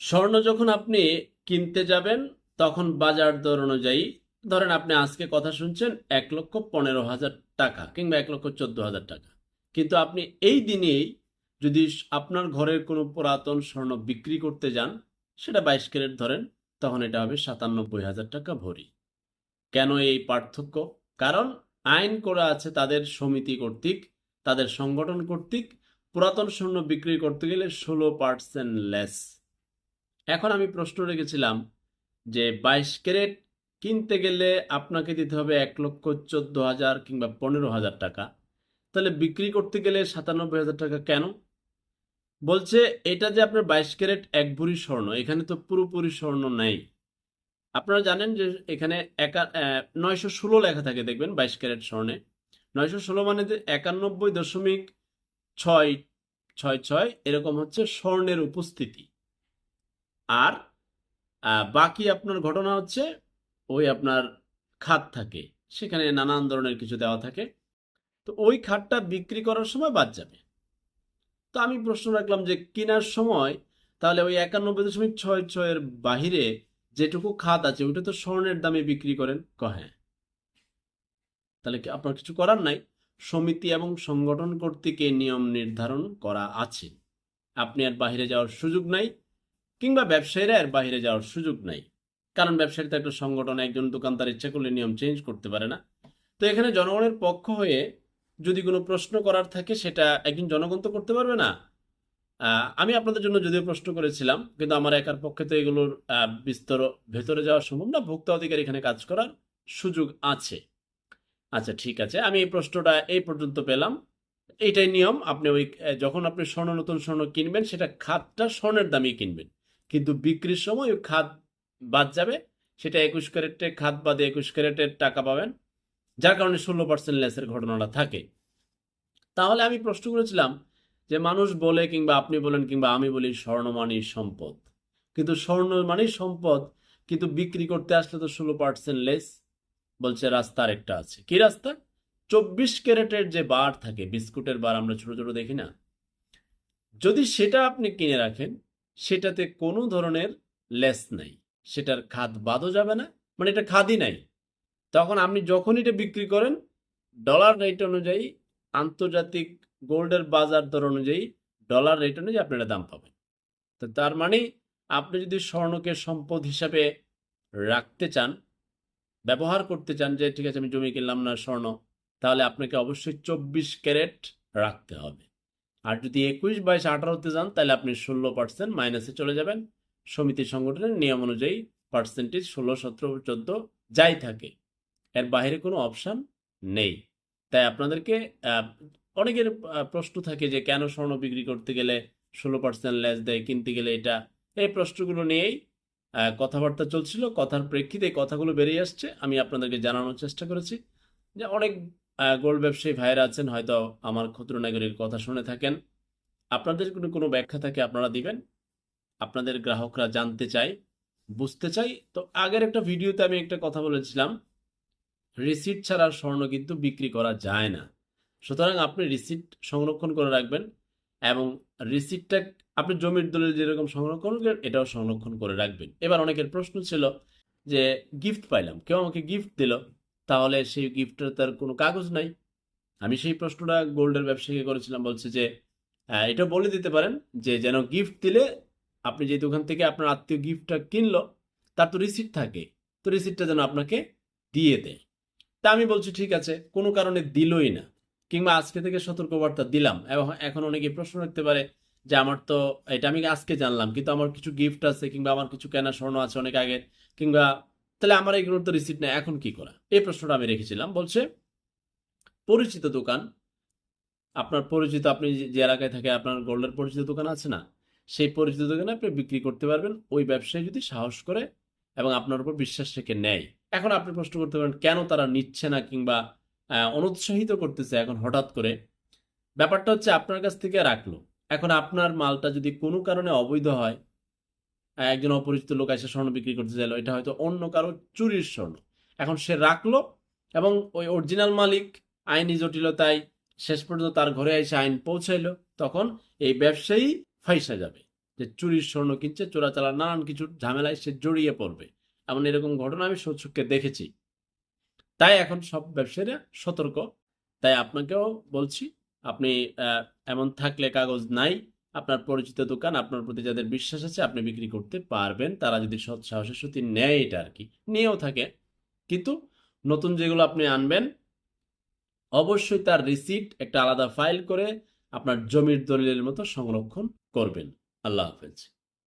স্বর্ণ যখন আপনি কিনতে যাবেন, তখন বাজার দর অনুযায়ী, ধরেন আপনি আজকে কথা শুনছেন এক লক্ষ পনেরো হাজার টাকা কিংবা এক লক্ষ চোদ্দ হাজার টাকা। কিন্তু আপনি এই দিনেই যদি আপনার ঘরের কোনো পুরাতন স্বর্ণ বিক্রি করতে যান, সেটা বাইশ ক্যারেট ধরেন, তখন এটা হবে সাতানব্বই হাজার টাকা ভরি। কেন এই পার্থক্য? কারণ আইন করা আছে তাদের সমিতি কর্তৃক, তাদের সংগঠন কর্তৃক, পুরাতন স্বর্ণ বিক্রি করতে গেলে ষোলো পার্সেন্ট লেস। এখন আমি প্রশ্ন রেখেছিলাম যে বাইশ ক্যারেট কিনতে গেলে আপনাকে দিতে হবে এক লক্ষ চোদ্দ হাজার কিংবা পনেরো হাজার টাকা। তাহলে বিক্রি করতে গেলে সাতানব্বই হাজার টাকা কেন? বলছে, এটা যে আপনার বাইশ ক্যারেট এক ভরি স্বর্ণ, এখানে তো পুরোপুরি স্বর্ণ নেই। আপনারা জানেন যে এখানে একা নয়শো ষোলো লেখা থাকে, দেখবেন বাইশ ক্যারেট স্বর্ণে। নয়শো ষোলো মানে একানব্বই দশমিক ছয় ছয় ছয়, এরকম হচ্ছে স্বর্ণের উপস্থিতি। আর বাকি আপনার ঘটনা হচ্ছে ওই আপনার খাত থাকে। সেখানে নানান ধরনের কিছু দেওয়া থাকে। তো ওই খাতটা বিক্রি করার সময় বাদ যাবে। তো আমি প্রশ্ন রাখলাম যে কেনার সময় তাহলে ওই একানব্বই দশমিক ছয় ছয়ের বাহিরে যেটুকু খাত আছে ওইটা তো স্বর্ণের দামে বিক্রি করেন। ক হ্যাঁ। তাহলে কি আপনার কিছু করার নাই? সমিতি এবং সংগঠন কর্তৃক এই নিয়ম নির্ধারণ করা আছে। আপনি আর বাইরে যাওয়ার সুযোগ নাই। কিংবা ব্যবসায়ীরা এর বাইরে যাওয়ার সুযোগ নাই। কারণ ব্যবসায়ী তো একটা সংগঠন, একজন দোকানদার ইচ্ছা করলে নিয়ম চেঞ্জ করতে পারে না। তো এখানে জনগণের পক্ষ হয়ে যদি কোনো প্রশ্ন করার থাকে, সেটা একজন জনগণ তো করতে পারবে না। আমি আপনাদের জন্য যদিও প্রশ্ন করেছিলাম, কিন্তু আমার একার পক্ষে তো এগুলোর বিস্তর ভেতরে যাওয়া সম্ভব না। ভোক্তা অধিকার এখানে কাজ করার সুযোগ আছে। আচ্ছা ঠিক আছে। আমি এই প্রশ্নটা এই পর্যন্ত পেলাম। এইটাই নিয়ম। আপনি ওই যখন আপনি স্বর্ণ, নতুন স্বর্ণ কিনবেন, সেটা খাতটা স্বর্ণের দামে কিনবেন। কিন্তু বিক্রির সময় খাত বাদ যাবে। সেটা একুশ ক্যারেটে খাত বাদে একুশ ক্যারেটের টাকা পাবেন, যার কারণে ষোলো পার্সেন্ট লেসের ঘটনাটা থাকে। তাহলে আমি প্রশ্ন করেছিলাম যে মানুষ বলে কিংবা আপনি বলেন কিংবা আমি বলি স্বর্ণ মানেই সম্পদ। কিন্তু স্বর্ণ মানেই সম্পদ, কিন্তু বিক্রি করতে আসলে তো ষোলো পার্সেন্ট লেস বলছে রাস্তা আরেকটা আছে। কি রাস্তা? চব্বিশ ক্যারেটের যে বার থাকে, বিস্কুটের বার আমরা ছোট ছোট দেখি না। যদি সেটা আপনি কিনে রাখেন সেটাতে কোনো ধরনের লেস নাই। সেটার খাদ বাদও যাবে না মানে এটা খাদই নাই। তখন আপনি যখন এটা বিক্রি করেন ডলার রেট অনুযায়ী, আন্তর্জাতিক গোল্ডের বাজার দর অনুযায়ী ডলার রেট অনুযায়ী আপনি এটা দাম পাবেন। তো তার মানে আপনি যদি স্বর্ণকে সম্পদ হিসাবে রাখতে চান, ব্যবহার করতে চান যে, ঠিক আছে, আমি জমি কিনলাম না স্বর্ণ, তাহলে আপনাকে অবশ্যই চব্বিশ ক্যারেট রাখতে হবে। আর যদি একুশ বাইশ আঠারোতে যান, তাহলে আপনি ষোলো পার্সেন্ট মাইনাসে চলে যাবেন। সমিতি সংগঠনের নিয়ম অনুযায়ী পার্সেন্টেজ ষোলো, সতেরো, চোদ্দ, যাই থাকে। এর বাইরে কোনো অপশান নেই। তাই আপনাদেরকে অনেকের প্রশ্ন থাকে যে কেন স্বর্ণ বিক্রি করতে গেলে ষোলো পার্সেন্ট লেস দেয়, কিনতে গেলে এটা? এই প্রশ্নগুলো নিয়েই কথাবার্তা চলছিল। কথার প্রেক্ষিতে কথাগুলো বেরিয়ে আসছে। আমি আপনাদেরকে জানানোর চেষ্টা করেছি যে অনেক গোল্ড ব্যবসায়ী ভাইয়েরা আছেন, হয়তো আমার ক্ষুদ্র নাগরিক কথা শুনে থাকেন। আপনাদের কোনো কোনো ব্যাখ্যা থাকে, আপনারা দিবেন। আপনাদের গ্রাহকরা জানতে চায়, বুঝতে চাই তো আগের একটা ভিডিওতে আমি একটা কথা বলেছিলাম, রিসিট ছাড়া স্বর্ণ কিন্তু বিক্রি করা যায় না। সুতরাং আপনি রিসিট সংরক্ষণ করে রাখবেন এবং রিসিটটা আপনি জমির দলিল যেরকম সংরক্ষণ করেন এটাও সংরক্ষণ করে রাখবেন। এবার অনেকের প্রশ্ন ছিল যে, গিফট পাইলাম। কেউ আমাকে গিফট দিল। তাহলে সেই গিফটের তার কোনো কাগজ নাই। আমি সেই প্রশ্নটা গোল্ডের ব্যবসায়ীকে করেছিলাম, বলছে যে এটা বলে দিতে পারেন যে, যেন গিফট দিলে আপনি যে দোকান থেকে আপনার আত্মীয় গিফটটা কিনলো, তার তো রিসিট থাকে। তো রিসিটটা যেন আপনাকে দিয়ে দেয়। তা আমি বলছি, ঠিক আছে। কোনো কারণে দিলই না। কিংবা আজকে থেকে সতর্কবার্তা দিলাম। এবং এখন অনেকে প্রশ্ন রাখতে পারে যে, আমার তো এটা আমি আজকে জানলাম, কিন্তু আমার কিছু গিফট আছে কিংবা আমার কিছু কেনা স্বর্ণ আছে অনেক আগে। কিংবা তাহলে আমার এগুলোর তো রিসিট নেই এখন কি করা? এই প্রশ্নটা আমি রেখেছিলাম। বলছে, পরিচিত দোকান, আপনার পরিচিত, আপনি যে এলাকায় থাকে, আপনার গোল্ডের পরিচিত দোকান আছে না, সেই পরিচিত দোকানে আপনি বিক্রি করতে পারবেন। ওই ব্যবসায়ী যদি সাহস করে এবং আপনার উপর বিশ্বাস রেখে নেয়। এখন আপনি প্রশ্ন করতে পারেন, কেন তারা নিচ্ছে না কিংবা অনুৎসাহিত করতেছে এখন হঠাৎ করে? ব্যাপারটা হচ্ছে, আপনার কাছ থেকে রাখল। এখন আপনার মালটা যদি কোনো কারণে অবৈধ হয় একজন অপরিচিত লোক এসে স্বর্ণ বিক্রি করতে চাইলো। এটা হয়তো অন্য কারও চুরির স্বর্ণ। এখন সে রাখল এবং ওই অরিজিনাল মালিক আইনি জটিলতায় শেষ পর্যন্ত তার ঘরে এসে আইন পৌঁছাইলো। তখন এই ব্যবসায়ী ফাইসা যাবে যে চুরির স্বর্ণ কিনছে, চোরাচালান, নানান কিছু ঝামেলায় সে জড়িয়ে পড়বে। এমন এরকম ঘটনা আমি সচক্ষে দেখেছি। তাই এখন সব ব্যবসায়ীরা সতর্ক। তাই আপনাকেও বলছি, আপনি এমন থাকলে কাগজ নাই আপনার পরিচিত দোকান, আপনার প্রতি যাদের বিশ্বাস আছে, আপনি বিক্রি করতে পারবেন। তারা যদি সৎ সাহসের সত্যি নেয় এটা আর কি। নিয়েও থাকে। কিন্তু নতুন যেগুলো আপনি আনবেন, অবশ্যই তার রিসিপ্ট একটা আলাদা ফাইল করে আপনার জমির দলিলের মতো সংরক্ষণ করবেন। আল্লাহ হাফেজ।